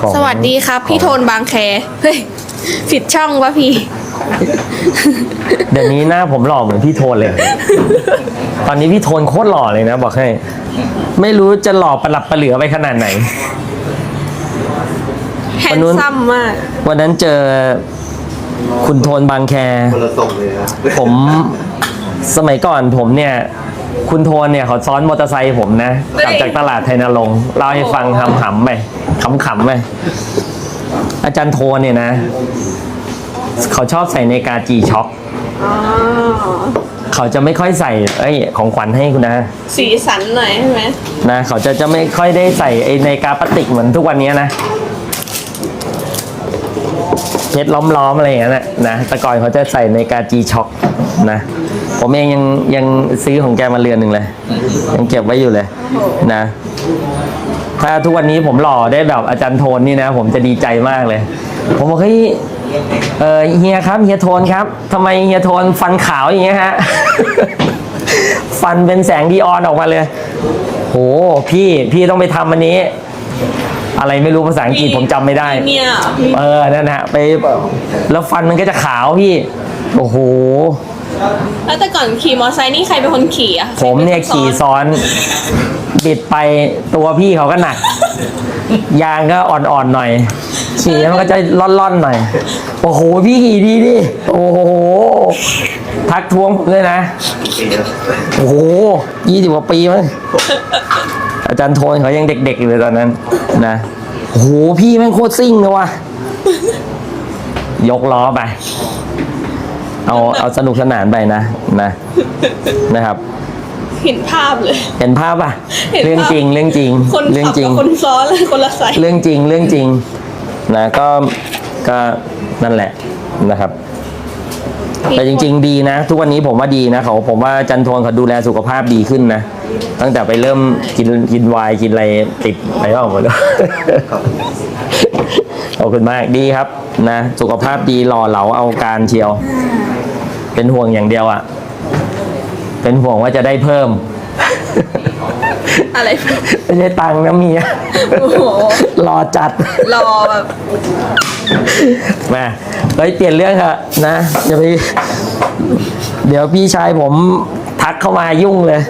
ของสวัสดีครับ พี่โทนบางแคเฮ้ยผิดช่องวะพี่ เดี๋ยวนี้หน้าผมหล่อเหมือนพี่โทนเลย ตอนนี้พี่โทนโคตรหล่อเลยนะบอกให้ ไม่รู้จะหล่อประหลับประเหลือไปขนาดไหน แฮวันนนู้นซัมมาก วันนั้นเจอคุณโทนบางแค คนละส่งเลยนะ ผมสมัยก่อนผมเนี่ย คุณโทนเนี่ยเขาซ้อนมอเตอร์ไซค์ผมนะกลับจากตลาดไทยนรงค์เล่าให้ฟังหำหำๆไปขำๆไปอาจารย์โทนเนี่ยนะ เขาชอบใส่ในาฬิกาจีช็อคอ๋อเขาจะไม่ค่อยใส่เอ้ยของขวัญให้คุณนะ สีสันหน่อยใช่ไหมนะ เขาจะจะไม่ค่อยได้ใส่ไอ้ในาฬิกาพลาสติกเหมือนทุกวันนี้นะ เพชรล้อมๆอะไรอย่างเงี้ยนะนะแต่ก่อนเขาจะใส่ในกาจีช็อคนะผมเองยังยังซื้อของแกมาเรือนหนึ่งเลย ยังเก็บไว้อยู่เลยนะ ถ้าทุกวันนี้ผมหล่อได้แบบอาจารย์โทนนี่นะ ผมจะดีใจมากเลย ผมบอกเฮ้ยเออเฮียครับเฮียโทนครับทำไมเฮียโทนฟันขาวอย่างเงี้ยฮะฟันเป็นแสงดีออนออกมาเลย โหพี่พี่ต้องไปทำอันนี้ อะไรไม่รู้ภาษาอังกฤษผมจำไม่ได้ เนี่ยพี่เออ นั่นนะไปแล้วฟันมันก็จะขาวพี่ โอ้โห แล้วแต่ก่อนขี่มอเตอร์ไซค์นี่ใครเป็นคนขี่อะผมเนี่ยขี่ซ้อน บิดไปตัวพี่เขาก็หนัก ยางก็อ่อนๆหน่อย ขี่แล้วมันก็จะล่อนๆหน่อย โอ้โห พี่ขี่ดีดิ โอ้โห ทักท้วงผมเลยนะปีนะโอ้โหยี่สิบกว่าปีมั้ง อาจารย์โทนเขายังเด็กๆอยู่เลยตอนนั้น นะโอ้โหพี่แม่งโคตรซิ่งเลยว่ะยกล้อไป เอาเอาสนุกสนานไปนะนะนะครับ เห็นภาพเลย เห็นภาพป่ะ เห็นภาพ เรื่องจริงเรื่องจริงคนเรื่องขับจริกัง บคนซ้อนเลยคนละไซส์เรื่องจริงเรื่องจริงนะก็ก็นั่นแหละนะครับ แต่จริง ๆ ดีนะ ทุกวันนี้ผมว่าดีนะเขาผมว่าจันทนเขาดูแลสุขภาพดีขึ้นนะ ตั้งแต่ไปเริ่มกินกินไวน์กินอะไรติดไปบ้างหมดเลยครับขอบคุณมากดีครับนะ สุขภาพดีหล่อเหลาเอาการเชียว เป็นห่วงอย่างเดียวอะ่ะ เป็นห่วงว่าจะได้เพิ่ม อะไรไม่ใช่ตังค์นะเมียโอ้โหรอจัด รอแบบมาเฮ้ยเปลี่ยนเรื่องเถอะนะอย่าไปเดี๋ยวพี่ชายผมทักเข้ามายุ่งเลย